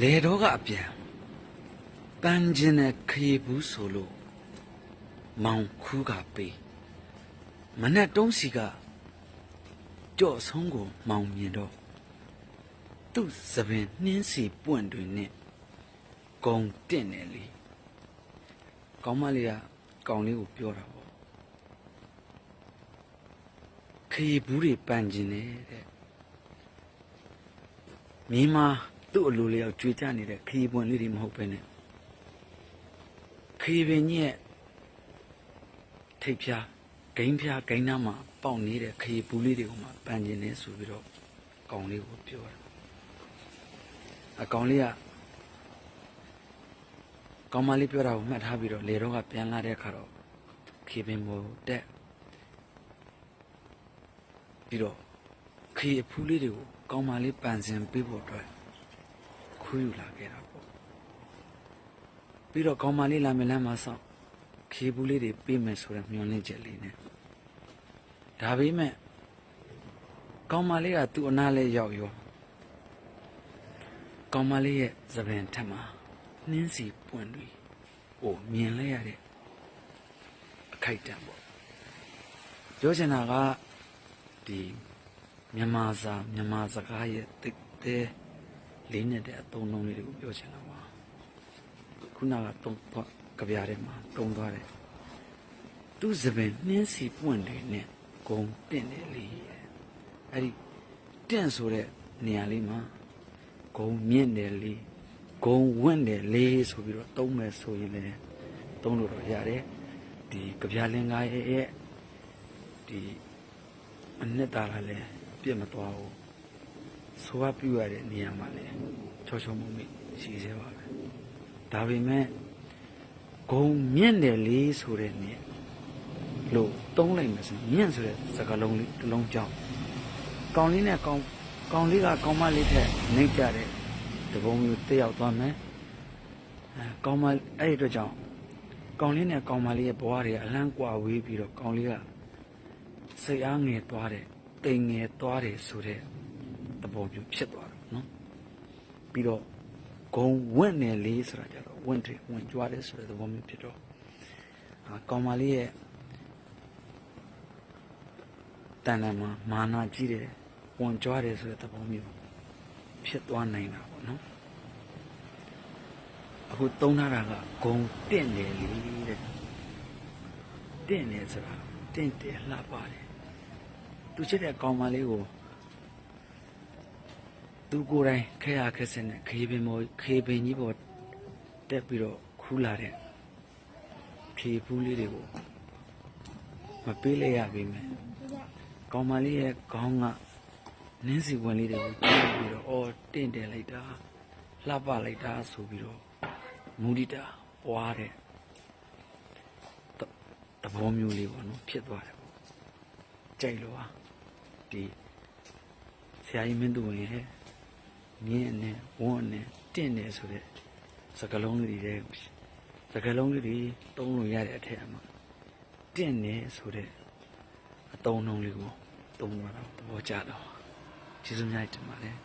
လေတော့ကအပြန်ပန်းခြင်းနဲ့ခေဘူးဆိုလို့မောင်ခူးကပေးမနဲ့တုံးစီကကြော့ဆုံးကိုမောင်မြင်တော့သူ့သပင်နှင်းစီပွင့်တွင်နဲ့ဂုံတင့်တယ်လေကောင်းမလေးကကောင်းလေးကိုပြောတာပေါ့ခေဘူးတွေပန်းခြင်းနဲ့တဲ့မိမ သူ့အလိုလျောက်ကြွေကြနေတဲ့ခေပွင့်လေးတွေမဟုတ်ပဲနဲ့ခေပင်ကြီးရဲ့ထိပ်ဖြားဂိမ်းဖြားဂိမ်းနားမှာပေါက်နေတဲ့ခေဘူးလေးတွေကိုမှပန်းခြင်းနဲ့ဆိုပြီးတော့ကောင်းလေးကိုပြောတာအကောင်လေးကကောင်းမလေးပြောတာကိုမှတ်ထားပြီးတော့လေတော့ကပြန်လာတဲ့အခါတော့ခေပင်မို့တက်ပြီးတော့ခေအဖူးလေးတွေကိုကောင်းမလေးပန်ဆင်ပေးဖို့အတွက် ခွေးယူလာခဲ့တာပေါ့ပြီးတော့ကောင်းမလေးလာမယ်လမ်းမှာဆောက်ခေဘူးလေးတွေပေးမယ်ဆိုတဲ့မျှော်လင့်ချက်လေးနဲ့ဒါပေမဲ့ကောင်းမလေးကသူ့အနားလေးရောက်ရောကောင်းမလေးရဲ့သပင်ထက်မှာနှင်းစီပွင့်တွေဟိုမြင်လဲရတဲ့အခိုက်အတန့်ပေါ့ပြောချင်တာကဒီမြန်မာစာမြန်မာစကားရဲ့တိတ်တဲ လေးနဲ့တဲ့အသုံးလုံးလေးတွေကိုပြောချင်တာပါခုနကတုံးသွားကြပြတဲ့မှာတုံးသွားတယ်သူ့စပင်နှင်းစီပွင့်တွေနဲ့ဂုံတင့်တယ်လေအဲ့ဒီတင့်ဆိုတဲ့နေရာလေးမှာဂုံမြင့်တယ်လေဂုံဝင့်တယ်လေးဆိုပြီးတော့သုံးမယ်ဆိုရင်လည်းသုံးလို့တော့ရတယ်ဒီကြပြလင်္ကာရဲ့ရဲ့ဒီအနှစ်သာရလည်းပြည့်မသွားဘူး ဆိုရပြရတဲ့နေရာမှာလည်းချောချောမုံမိရှိသေးပါပဲဒါပေမဲ့ဂုံမြင့်တယ်လေးဆိုတဲ့နေလို့သုံးလိုက်မယ်ဆိုရင်မြင့်ဆိုတဲ့စကားလုံးလေးတစ်လုံးကြောင်းကောင်းလေးနဲ့ကောင်းကောင်းလေးကကောင်းမလေးထက်နှိမ့်ကြတဲ့တပုံမျိုးတက်ရောက်သွားမယ်အဲကောင်းမအဲ့ဒီအတွက်ကြောင့်ကောင်းလေးနဲ့ကောင်းမလေးရဲ့ဘဝတွေကအလန်းကွာဝေးပြီးတော့ကောင်းလေးကစိတ်အားငယ်သွားတယ်တိမ်ငယ်သွားတယ်ဆိုတဲ့ သဘောမျိုးဖြစ်သွားတယ်နော်ပြီးတော့ဂုံဝင့်နေလေးဆိုတာကြတော့ဝင့်တယ်ဝင်ကြွားတယ်ဆိုတဲ့သဘောမျိုးဖြစ်တော့အာကောင်းမလေးရဲ့တန်တန်မှာမာနာကြီးတယ်ဝင်ကြွားတယ်ဆိုတဲ့သဘောမျိုးဖြစ်သွားနိုင်တာပေါ့နော်အခုသုံးထားတာကဂုံတင့်တယ်လေတဲ့တင့်တယ်ဆိုတာတင့်တယ်လှပါတယ်သူချစ်တဲ့ကောင်မလေးကို သူကိုယ်တိုင်ခဲရခက်စင်နဲ့ခေပင်မောခေပင်ကြီးပေါ်တက်ပြီးတော့ခူးလာတဲ့ခေဖူးလေးတွေကိုမပေးလိုက်ရပြီမယ်ကောင်မလေးရဲ့ခေါင်းကနင်းစီဝင်လေးတွေကိုကြည့်ပြီးတော့အော်တင့်တယ်လိုက်တာလှပလိုက်တာဆိုပြီးတော့မူဒီတာပွားတဲ့တတဘောမျိုးလေးပေါ့နော်ဖြစ်သွားတယ်ပေါ့ကြိုက်လို့ဟာဒီဆရာကြီးမင်းသူဝင်ရဲ့ မြင်းနဲ့ဝန်းနဲ့တင့်တယ်ဆိုတဲ့စကလုံးလေးတွေစကလုံးလေးတွေတုံးလို့ရတဲ့အထက်အမှာတင့်တယ်ဆိုတဲ့အတုံးလုံးလေးကိုတုံးသွားတော့သဘောကျတော့ကျေးဇူးများတင်ပါတယ်